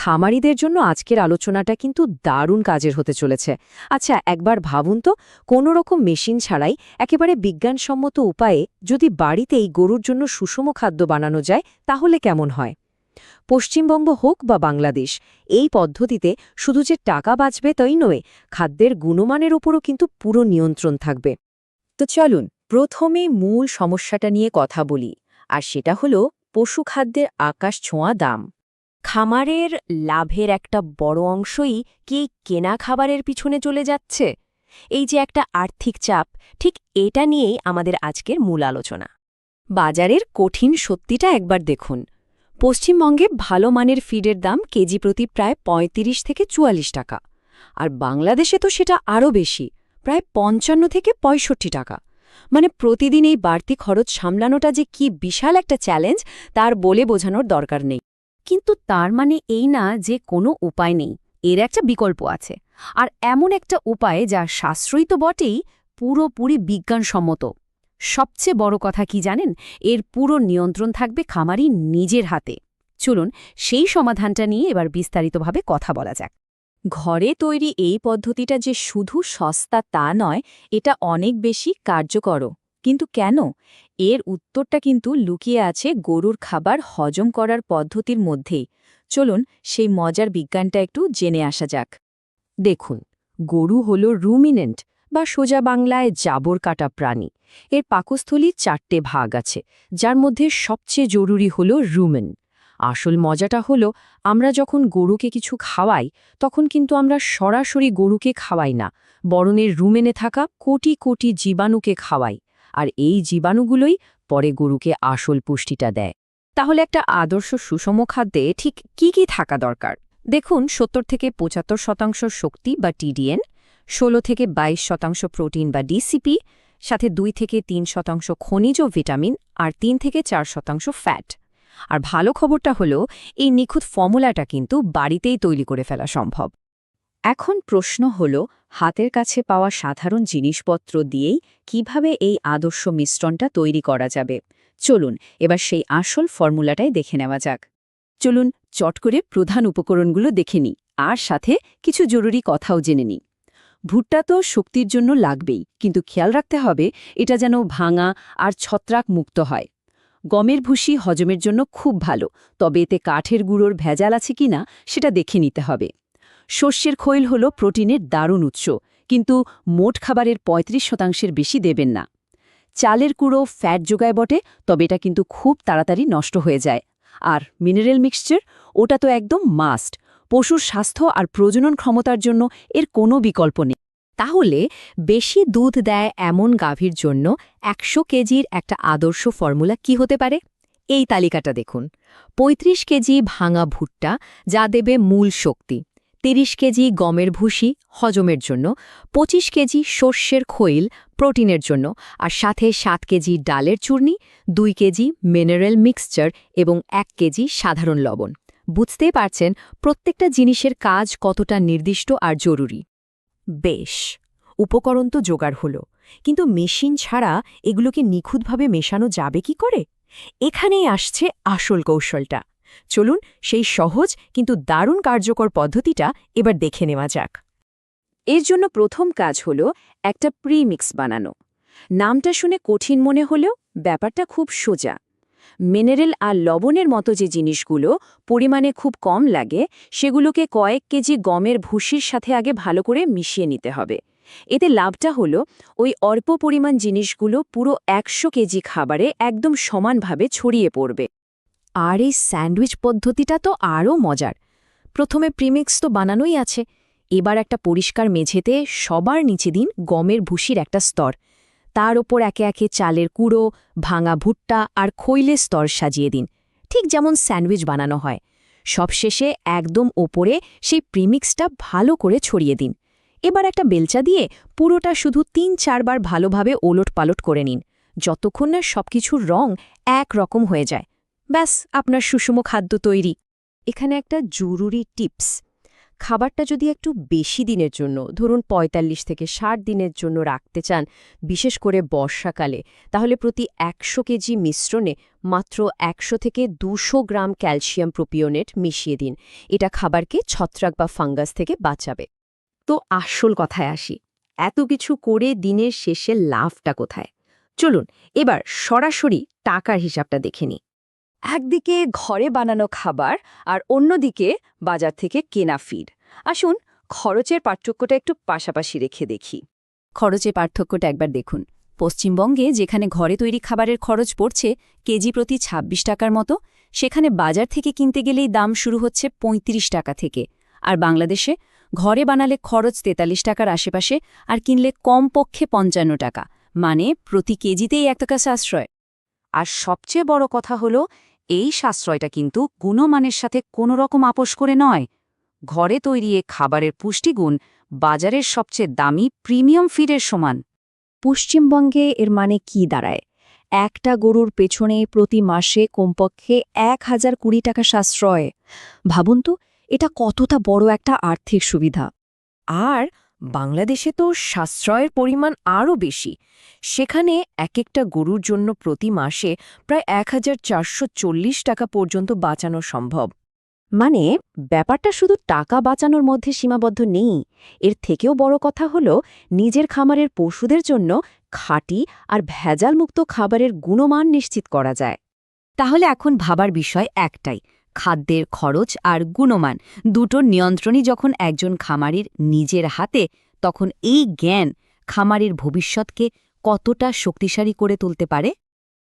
খামারিদের জন্য আজকের আলোচনাটা কিন্তু দারুণ কাজের হতে চলেছে। আচ্ছা একবার ভাবুন তো কোনো রকম মেশিন ছাড়াই একেবারে বিজ্ঞানসম্মত উপায়ে যদি বাড়িতেই গরুর জন্য সুষম খাদ্য বানানো যায়, তাহলে কেমন হয়? পশ্চিমবঙ্গ হোক বা বাংলাদেশ, এই পদ্ধতিতে শুধু যে টাকা বাঁচবে তাই নয়, খাদ্যের গুণমানের ওপরও কিন্তু পুরো নিয়ন্ত্রণ থাকবে। তো চলুন, প্রথমে মূল সমস্যাটা নিয়ে কথা বলি, আর সেটা হলো পশু খাদ্যের আকাশ ছোঁয়া দাম। খামারের লাভের একটা বড় অংশই কি কেনা খাবারের পিছনে চলে যাচ্ছে? এই যে একটা আর্থিক চাপ, ঠিক এটা নিয়েই আমাদের আজকের মূল আলোচনা। বাজারের কঠিন সত্যিটা একবার দেখুন। পশ্চিমবঙ্গে ভালো মানের ফিডের দাম কেজি প্রতি প্রায় ৩৫ থেকে চুয়াল্লিশ টাকা। আর বাংলাদেশে তো সেটা আরও বেশি, প্রায় পঞ্চান্ন থেকে পঁয়ষট্টি টাকা। মানে প্রতিদিন এই বাড়তি খরচ সামলানোটা যে কি বিশাল একটা চ্যালেঞ্জ, তার বলে বোঝানোর দরকার নেই। কিন্তু তার মানে এই না যে কোনো উপায় নেই, এর একটা বিকল্প আছে। আর এমন একটা উপায় যা সাশ্রয়ী তো বটেই, পুরোপুরি বিজ্ঞানসম্মত। সবচেয়ে বড় কথা কি জানেন? এর পুরো নিয়ন্ত্রণ থাকবে খামারি নিজের হাতে। চলুন সেই সমাধানটা নিয়ে এবার বিস্তারিতভাবে কথা বলা যাক। ঘরে তৈরি এই পদ্ধতিটা যে শুধু সস্তা তা নয়, এটা অনেক বেশি কার্যকর কিন্তু কেন? এর উত্তরটা কিন্তু লুকিয়ে আছে গরুর খাবার হজম করার পদ্ধতির মধ্যেই চলুন সেই মজার বিজ্ঞানটা একটু জেনে আসা যাক। দেখুন, গরু হল রুমিনেন্ট বা সোজা বাংলায় জাবর কাটা প্রাণী। এর পাকস্থলী চারটে ভাগ আছে, যার মধ্যে সবচেয়ে জরুরি হল রুমেন। আসল মজাটা হলো, আমরা যখন গরুকে কিছু খাওয়াই, তখন কিন্তু আমরা সরাসরি গরুকে খাওয়াই না বরণের রুমেনে থাকা কোটি কোটি জীবাণুকে খাওয়াই। আর এই জীবাণুগুলোই পরে গরুকে আসল পুষ্টিটা দেয়। তাহলে একটা আদর্শ সুষম খাদ্যে ঠিক কি কি থাকা দরকার? দেখুন, সত্তর থেকে পঁচাত্তর শতাংশ শক্তি বা টিডিএন, ষোলো থেকে ২২ শতাংশ প্রোটিন বা ডিসিপি, সাথে দুই থেকে তিন শতাংশ খনিজ ও ভিটামিন, আর তিন থেকে চার শতাংশ ফ্যাট। আর ভালো খবরটা হলো, এই নিখুঁত ফর্মুলাটা কিন্তু বাড়িতেই তৈরি করে ফেলা সম্ভব। এখন প্রশ্ন হল হাতের কাছে পাওয়া সাধারণ জিনিসপত্র দিয়েই কীভাবে এই আদর্শ মিশ্রণটা তৈরি করা যাবে। চলুন, এবার সেই আসল ফর্মুলাটাই দেখে নেওয়া যাক। চলুন, চট করে প্রধান উপকরণগুলো দেখে নিই, আর সাথে কিছু জরুরি কথাও জেনে নিই। ভুট্টা তো শক্তির জন্য লাগবেই, কিন্তু খেয়াল রাখতে হবে, এটা যেন ভাঙা আর ছত্রাক মুক্ত হয়। গমের ভুসি হজমের জন্য খুব ভালো, তবে এতে কাঠের গুঁড়োর ভেজাল আছে কিনা, সেটা দেখে নিতে হবে। শস্যের খৈল হল প্রোটিনের দারুণ উৎস, কিন্তু মোট খাবারের ৩৫ শতাংশের বেশি দেবেন না। চালের কুড়ো ফ্যাট যোগায় বটে, তবে এটা কিন্তু খুব তাড়াতাড়ি নষ্ট হয়ে যায়। আর মিনারেল মিক্সচার, ওটা তো একদম মাস্ট। পশুর স্বাস্থ্য আর প্রজনন ক্ষমতার জন্য এর কোনো বিকল্প নেই। তাহলে বেশি দুধ দেয় এমন গাভীর জন্য একশো কেজির একটা আদর্শ ফর্মুলা কি হতে পারে? এই তালিকাটা দেখুন। ৩৫ কেজি ভাঙা ভুট্টা, যা দেবে মূল শক্তি। ৩০ কেজি গমের ভুসি হজমের জন্য ২৫ কেজি শস্যের খৈল প্রোটিনের জন্য, আর সাথে সাত কেজি ডালের চূর্ণি, দুই কেজি মিনারেল মিক্সচার এবং এক কেজি সাধারণ লবণ। বুঝতেই পারছেন প্রত্যেকটা জিনিসের কাজ কতটা নির্দিষ্ট আর জরুরি। বেশ, উপকরণ তো জোগাড় হলো, কিন্তু মেশিন ছাড়া এগুলোকে নিখুঁতভাবে মেশানো যাবে কি করে? এখানেই আসছে আসল কৌশলটা। চলুন সেই সহজ কিন্তু দারুণ কার্যকর পদ্ধতিটা এবার দেখে নেওয়া যাক। এর জন্য প্রথম কাজ হল একটা প্রিমিক্স বানানো। নামটা শুনে কঠিন মনে হলেও ব্যাপারটা খুব সোজা। মিনারেল আর লবণের মতো যে জিনিসগুলো পরিমাণে খুব কম লাগে, সেগুলোকে কয়েক কেজি গমের ভুসির সাথে আগে ভালো করে মিশিয়ে নিতে হবে। এতে লাভটা হলো ওই অল্প পরিমাণ জিনিসগুলো পুরো একশো কেজি খাবারে একদম সমানভাবে ছড়িয়ে পড়বে। আর এই স্যান্ডউইচ পদ্ধতিটা তো আরও মজার। প্রথমে প্রিমিক্স তো বানানোই আছে, এবার একটা পরিষ্কার মেঝেতে সবার নিচে দিন গমের ভুসির একটা স্তর। তার ওপর একে একে চালের কুড়ো ভাঙা ভুট্টা আর খৈলের স্তর সাজিয়ে দিন, ঠিক যেমন স্যান্ডউইচ বানানো হয়। সবশেষে একদম ওপরে সেই প্রিমিক্সটা ভালো করে ছড়িয়ে দিন। এবার একটা বেলচা দিয়ে পুরোটা শুধু তিন চারবার ভালোভাবে ওলট পালট করে নিন, যতক্ষণ না সবকিছুর রং এক রকম হয়ে যায়। ব্যাস, আপনার সুষম খাদ্য তৈরি। এখানে একটা জরুরি টিপস। খাবারটা যদি একটু বেশি দিনের জন্য, ধরুন ৪৫ থেকে ষাট দিনের জন্য রাখতে চান, বিশেষ করে বর্ষাকালে, তাহলে প্রতি একশো কেজি মিশ্রণে মাত্র একশো থেকে দুশো গ্রাম ক্যালসিয়াম প্রোপিওনেট মিশিয়ে দিন। এটা খাবারকে ছত্রাক বা ফাঙ্গাস থেকে বাঁচাবে। তো আসল কথায় আসি, এত কিছু করে দিনের শেষে লাভটা কোথায়? চলুন, এবার সরাসরি টাকার হিসাবটা দেখে নিই। একদিকে ঘরে বানানো খাবার আর অন্যদিকে বাজার থেকে কেনা ফিড আসুন, খরচের পার্থক্যটা একটু পাশাপাশি রেখে দেখি। খরচের পার্থক্যটা একবার দেখুন। পশ্চিমবঙ্গে যেখানে ঘরে তৈরি খাবারের খরচ পড়ছে কেজি প্রতি ২৬ টাকার মতো, সেখানে বাজার থেকে কিনতে গেলেই দাম শুরু হচ্ছে ৩৫ টাকা থেকে। আর বাংলাদেশে ঘরে বানালে খরচ ৪৩ টাকার আশেপাশে আর কিনলে কমপক্ষে পঞ্চান্ন টাকা মানে প্রতি কেজিতেই এক টাকা সাশ্রয়। আর সবচেয়ে বড় কথা হলো এই সাশ্রয়টা কিন্তু গুণমানের সাথে কোনো রকম আপোষ করে নয়। ঘরে তৈরি খাবারের পুষ্টিগুণ বাজারের সবচেয়ে দামি প্রিমিয়াম ফিডের সমান। পশ্চিমবঙ্গে এর মানে কি দাঁড়ায়? একটা গরুর পেছনে প্রতি মাসে কমপক্ষে এক হাজার কুড়ি টাকা সাশ্রয়। ভাবুন তো, এটা কতটা বড় একটা আর্থিক সুবিধা। আর বাংলাদেশে তো সাশ্রয়ের পরিমাণ আরও বেশি। সেখানে এক একটা গরুর জন্য প্রতি মাসে প্রায় এক হাজার চারশো চল্লিশ টাকা পর্যন্ত বাঁচানো সম্ভব। মানে ব্যাপারটা শুধু টাকা বাঁচানোর মধ্যে সীমাবদ্ধ নেই। এর থেকেও বড় কথা হল, নিজের খামারের পশুদের জন্য খাঁটি আর ভেজালমুক্ত খাবারের গুণমান নিশ্চিত করা যায়। তাহলে এখন ভাবার বিষয় একটাই খাদ্যের খরচ আর গুণমান দুটোর নিয়ন্ত্রণই যখন একজন খামারির নিজের হাতে, তখন এই জ্ঞান খামারির ভবিষ্যৎকে কতটা শক্তিশালী করে তুলতে পারে?